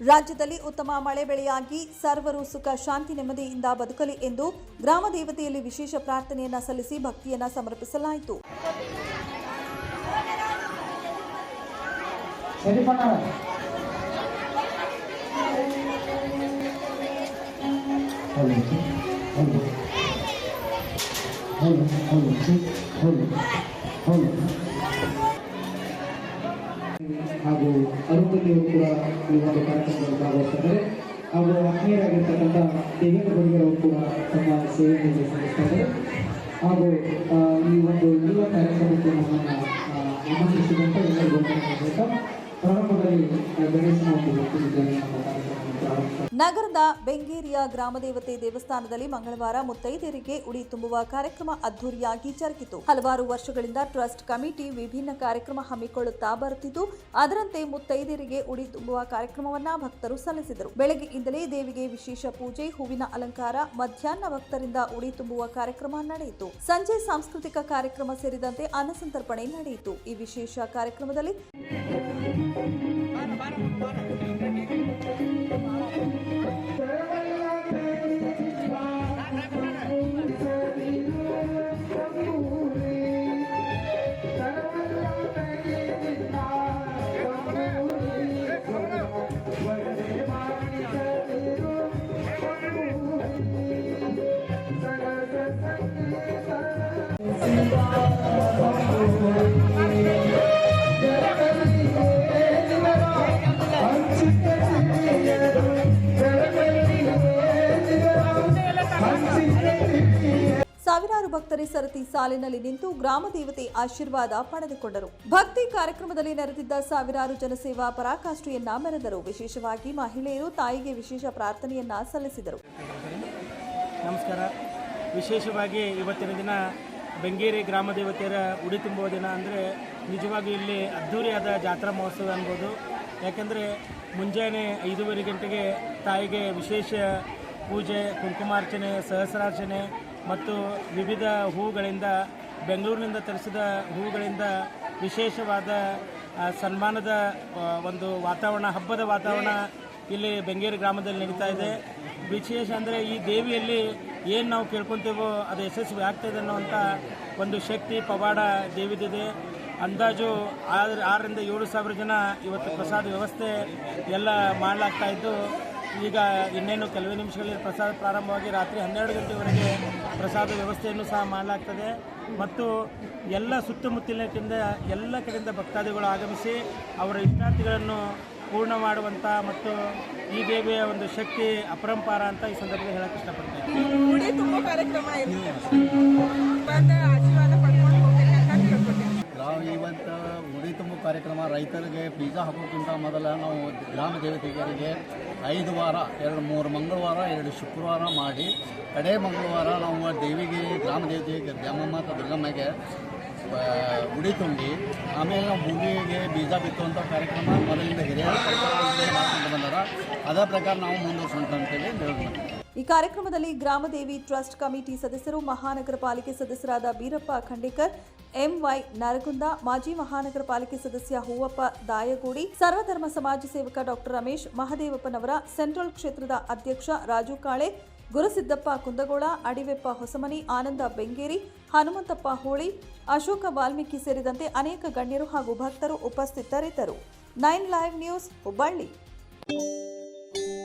ರಾಜ್ಯದಲ್ಲಿ ಉತ್ತಮ ಮಳೆ ಬೆಳೆಯಾಗಿ ಸರ್ವರು ಸುಖ, ಶಾಂತಿ, ನೆಮ್ಮದಿಯಿಂದ ಬದುಕಲಿ ಎಂದು ಗ್ರಾಮ ದೇವತೆಯಲ್ಲಿ ವಿಶೇಷ ಪ್ರಾರ್ಥನೆಯನ್ನ ಸಲ್ಲಿಸಿ ಭಕ್ತಿಯನ್ನ ಸಮರ್ಪಿಸಲಾಯಿತು. ಹಾಗೂ ಅರುಂಧತಿಯು ಕೂಡ ಈ ಒಂದು ಕಾರ್ಯಕ್ರಮದಲ್ಲಿ ಭಾಗವಹಿಸ್ತಾರೆ ಹಾಗೂ ಆತ್ಮೀಯರಾಗಿರ್ತಕ್ಕಂಥ ದೇವೇಂದ್ರ ಬಡಿಗರವರು ಕೂಡ ತಮ್ಮ ಸೇವೆಯನ್ನು ಸಲ್ಲಿಸ್ತಾರೆ. ಹಾಗೂ ಈ ಒಂದು ಯುವ ಕಾರ್ಯಕ್ರಮಕ್ಕೆ ನಮ್ಮನ್ನು ಆಮಂತ್ರಿಸಿದಂತೆ ಎಲ್ಲರಿಗೂ ಪ್ರಾರಂಭದಲ್ಲಿ ಗಣೇಶನ ಒಂದು ಕಾರ್ಯಕ್ರಮವನ್ನು ಪ್ರಾರಂಭಿಸ್ತಾರೆ ನಗರದ ಬೆಂಗೇರಿಯ ಗ್ರಾಮದೇವತೆ ದೇವಸ್ಥಾನದಲ್ಲಿ ಮಂಗಳವಾರ ಮುತ್ತೈದೆಯರಿಗೆ ಉಡಿ ತುಂಬುವ ಕಾರ್ಯಕ್ರಮ ಅದ್ದೂರಿಯಾಗಿ ಜರುಗಿತು. ಹಲವಾರು ವರ್ಷಗಳಿಂದ ಟ್ರಸ್ಟ್ ಕಮಿಟಿ ವಿಭಿನ್ನ ಕಾರ್ಯಕ್ರಮ ಹಮ್ಮಿಕೊಳ್ಳುತ್ತಾ ಬರುತ್ತಿದ್ದು, ಅದರಂತೆ ಮುತ್ತೈದೆಯರಿಗೆ ಉಡಿ ತುಂಬುವ ಕಾರ್ಯಕ್ರಮವನ್ನ ಭಕ್ತರು ಸಲ್ಲಿಸಿದರು. ಬೆಳಗ್ಗೆಯಿಂದಲೇ ದೇವಿಗೆ ವಿಶೇಷ ಪೂಜೆ, ಹೂವಿನ ಅಲಂಕಾರ, ಮಧ್ಯಾಹ್ನ ಭಕ್ತರಿಂದ ಉಡಿ ತುಂಬುವ ಕಾರ್ಯಕ್ರಮ ನಡೆಯಿತು. ಸಂಜೆ ಸಾಂಸ್ಕೃತಿಕ ಕಾರ್ಯಕ್ರಮ ಸೇರಿದಂತೆ ಅನ್ನಸಂತರ್ಪಣೆ ನಡೆಯಿತು. ಈ ವಿಶೇಷ ಕಾರ್ಯಕ್ರಮದಲ್ಲಿ ಸಾವಿರಾರು ಭಕ್ತರೇ ಸರತಿ ಸಾಲಿನಲ್ಲಿ ನಿಂತು ಗ್ರಾಮ ದೇವತೆ ಆಶೀರ್ವಾದ ಪಡೆದುಕೊಂಡರು. ಭಕ್ತಿ ಕಾರ್ಯಕ್ರಮದಲ್ಲಿ ನೆರೆದಿದ್ದ ಸಾವಿರಾರು ಜನಸೇವಾ ಪರಾಕಾಷ್ಠೆಯನ್ನ ಮೆರೆದರು. ವಿಶೇಷವಾಗಿ ಮಹಿಳೆಯರು ತಾಯಿಗೆ ವಿಶೇಷ ಪ್ರಾರ್ಥನೆಯನ್ನ ಸಲ್ಲಿಸಿದರು. ನಮಸ್ಕಾರ. ವಿಶೇಷವಾಗಿ ಇವತ್ತಿನ ದಿನ ಬೆಂಗೇರಿ ಗ್ರಾಮ ದೇವತೆಯರ ಉಡಿ ತುಂಬುವ ದಿನ ಅಂದರೆ ನಿಜವಾಗಿ ಇಲ್ಲಿ ಅದ್ಧೂರಿಯಾದ ಜಾತ್ರಾ ಮಹೋತ್ಸವ ಅನ್ಬೋದು. ಯಾಕೆಂದರೆ ಮುಂಜಾನೆ ಐದೂವರೆ ಗಂಟೆಗೆ ತಾಯಿಗೆ ವಿಶೇಷ ಪೂಜೆ, ಕುಂಕುಮಾರ್ಚನೆ, ಸಹಸ್ರಾರ್ಚನೆ ಮತ್ತು ವಿವಿಧ ಹೂಗಳಿಂದ, ಬೆಂಗಳೂರಿನಿಂದ ತರಿಸಿದ ಹೂಗಳಿಂದ ವಿಶೇಷವಾದ ಸನ್ಮಾನದ ಒಂದು ವಾತಾವರಣ, ಹಬ್ಬದ ವಾತಾವರಣ ಇಲ್ಲಿ ಬೆಂಗೇರಿ ಗ್ರಾಮದಲ್ಲಿ ನಡೀತಾ ಇದೆ. ವಿಶೇಷ ಅಂದರೆ ಈ ದೇವಿಯಲ್ಲಿ ಏನು ನಾವು ಕೇಳ್ಕೊತೀವೋ ಅದು ಯಶಸ್ವಿ ಆಗ್ತದೆ ಅನ್ನೋವಂಥ ಒಂದು ಶಕ್ತಿ, ಪವಾಡ ದೇವಿದಿದೆ. ಅಂದಾಜು ಆರು ಆರರಿಂದ ಏಳು ಸಾವಿರ ಜನ ಇವತ್ತು ಪ್ರಸಾದ ವ್ಯವಸ್ಥೆ ಎಲ್ಲ ಮಾಡಲಾಗ್ತಾ ಇದ್ದು, ಈಗ ಇನ್ನೇನು ಕೆಲವೇ ನಿಮಿಷಗಳಲ್ಲಿ ಪ್ರಸಾದ ಪ್ರಾರಂಭವಾಗಿ ರಾತ್ರಿ ಹನ್ನೆರಡು ಗಂಟೆವರೆಗೆ ಪ್ರಸಾದ ವ್ಯವಸ್ಥೆಯನ್ನು ಸಹ ಮಾಡಲಾಗ್ತದೆ. ಮತ್ತು ಎಲ್ಲ ಸುತ್ತಮುತ್ತಲಿನಿಂದ ಎಲ್ಲ ಕಡೆಯಿಂದ ಭಕ್ತಾದಿಗಳು ಆಗಮಿಸಿ ಅವರ ಇಷ್ಟಾರ್ಥಿಗಳನ್ನು ಪೂರ್ಣ ಮಾಡುವಂಥ ಮತ್ತು ಈ ದೇವಿಯ ಒಂದು ಶಕ್ತಿ ಅಪರಂಪಾರ ಅಂತ ಈ ಸಂದರ್ಭದಲ್ಲಿ ಹೇಳಕ್ಕೆ ಇಷ್ಟಪಡ್ತೇನೆ. ನಾವು ಇವತ್ತು ಉಡಿ ತುಂಬು ಕಾರ್ಯಕ್ರಮ ರೈತರಿಗೆ ಬೀಜ ಹಾಕೋಕ್ಕಿಂತ ಮೊದಲ ನಾವು ಗ್ರಾಮ ದೇವತೆಗಳಿಗೆ ಐದು ವಾರ ಎರಡು ಮೂರು ಮಂಗಳವಾರ ಎರಡು ಶುಕ್ರವಾರ ಮಾಡಿ ಕಡೆ ಮಂಗಳವಾರ ನಾವು ದೇವಿಗೆ ಗ್ರಾಮ ದೇವತೆಗೆ ದ್ಯಾಮಮ್ಮ ಅಥವಾ ದುರ್ಗಮ್ಮಗೆ ಉಡಿ ತುಂಬಿ ಆಮೇಲೆ ನಾವು ಭೂಮಿಗೆ ಬೀಜ ಬಿತ್ತುವಂಥ ಕಾರ್ಯಕ್ರಮ ಮೊದಲಿಂದ ಅದೇ ಪ್ರಕಾರ ನಾವು ಮುಂದುವರಿಸುವಂತೇಳಿ ಈ ಕಾರ್ಯಕ್ರಮದಲ್ಲಿ ಗ್ರಾಮದೇವಿ ಟ್ರಸ್ಟ್ ಕಮಿಟಿ ಸದಸ್ಯರು, ಮಹಾನಗರ ಪಾಲಿಕೆ ಸದಸ್ಯರಾದ ಬೀರಪ್ಪ ಖಂಡೇಕರ್, ಎಂವೈ ನರಗುಂದ, ಮಾಜಿ ಮಹಾನಗರ ಪಾಲಿಕೆ ಸದಸ್ಯ ಹೂವಪ್ಪ ದಾಯಗೂಡಿ, ಸರ್ವಧರ್ಮ ಸಮಾಜ ಸೇವಕ ಡಾಕ್ಟರ್ ರಮೇಶ್, ಮಹದೇವಪ್ಪನವರ ಸೆಂಟ್ರಲ್ ಕ್ಷೇತ್ರದ ಅಧ್ಯಕ್ಷ ರಾಜು ಕಾಳೆ, ಗುರುಸಿದ್ದಪ್ಪ ಕುಂದಗೋಳ, ಅಡಿವೆಪ್ಪ ಹೊಸಮನಿ, ಆನಂದ ಬೆಂಗೇರಿ, ಹನುಮಂತಪ್ಪ ಹೋಳಿ, ಅಶೋಕ ವಾಲ್ಮೀಕಿ ಸೇರಿದಂತೆ ಅನೇಕ ಗಣ್ಯರು ಹಾಗೂ ಭಕ್ತರು ಉಪಸ್ಥಿತರಿದ್ದರು. Nine live news Hubballi. Thank you.